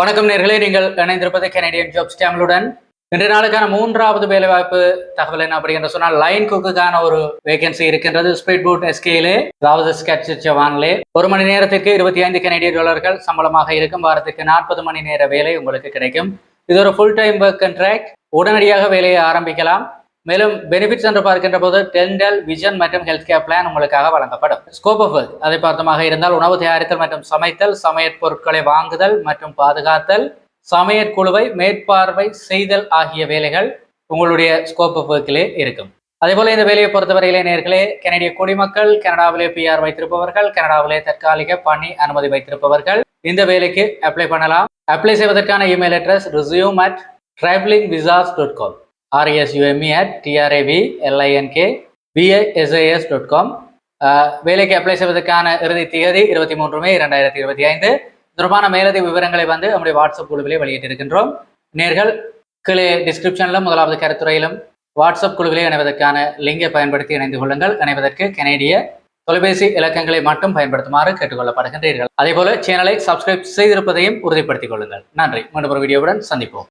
வணக்கம் நேர்களே நீங்கள் இணைந்திருப்பது கெனடியன் ஜாப்ஸ் சேனலுடன் இன்றைய நாளுக்கான மூன்றாவது வேலைவாய்ப்பு தகவல் என்ன அப்படி என்று சொன்னால் லைன் குக்குக்கான ஒரு வேகன்சி இருக்கின்றது. ஸ்பீட் போட் எஸ்கேலே அதாவது ஸ்கெட்ச் ஜவான்லே. ஒரு மணி நேரத்துக்கு இருபத்தி ஐந்து கெனடியன் டாலர்கள் சம்பளமாக இருக்கும். வாரத்துக்கு நாற்பது மணி நேர வேலை உங்களுக்கு கிடைக்கும். இது ஒரு ஃபுல் டைம் ஒர்க் கண்ட்ராக்ட் உடனடியாக வேலையை ஆரம்பிக்கலாம். மேலும் பெனிஃபிட்ஸ் என்று பார்க்கின்ற போது டென்டல் விஷன் மற்றும் ஹெல்த் கேர் பிளான் உங்களுக்காக வழங்கப்படும். ஸ்கோப் ஆஃப் ஒர்க் அதை பார்த்தமாக இருந்தால் உணவு தயாரித்தல் மற்றும் சமைத்தல் சமையற் பொருட்களை வாங்குதல் மற்றும் பாதுகாத்தல் சமையற் குழுவை மேற்பார்வை செய்தல் ஆகிய வேலைகள் உங்களுடைய ஸ்கோப் ஆஃப் ஒர்க்கிலே இருக்கும். அதேபோல இந்த வேலையை பொறுத்தவரையிலே நேர்களே கனடிய குடிமக்கள் கனடாவிலே பிஆர் வைத்திருப்பவர்கள் கனடாவிலே தற்காலிக பணி அனுமதி வைத்திருப்பவர்கள் இந்த வேலைக்கு அப்ளை பண்ணலாம். அப்ளை செய்வதற்கான email address resume at travelling visas dot com R S U M E at T R A V L I N K V I S I S dot com வேலைக்கு apply செய்வதற்கான இறுதி தேதி இருபத்தி மூன்று மே இரண்டாயிரத்தி இருபத்தி ஐந்து. தொடர்பான மேலதிக விவரங்களை வந்து நம்முடைய வாட்ஸ்அப் குழுவிலே வெளியிட்டிருக்கின்றோம். நேர்கள் கீழே டிஸ்கிரிப்ஷனிலும் முதலாவது கருத்துறையிலும் வாட்ஸ்அப் குழுவிலே இணைவதற்கான லிங்கை பயன்படுத்தி இணைந்து கொள்ளுங்கள். இணைவதற்கு கனேடிய தொலைபேசி இலக்கங்களை மட்டும் பயன்படுத்துமாறு கேட்டுக்கொள்ளப்படுகின்றீர்கள். அதேபோல சேனலை சப்ஸ்கிரைப் செய்திருப்பதையும் உறுதிப்படுத்திக் கொள்ளுங்கள். நன்றி. மீண்டும் ஒரு வீடியோவுடன் சந்திப்போம்.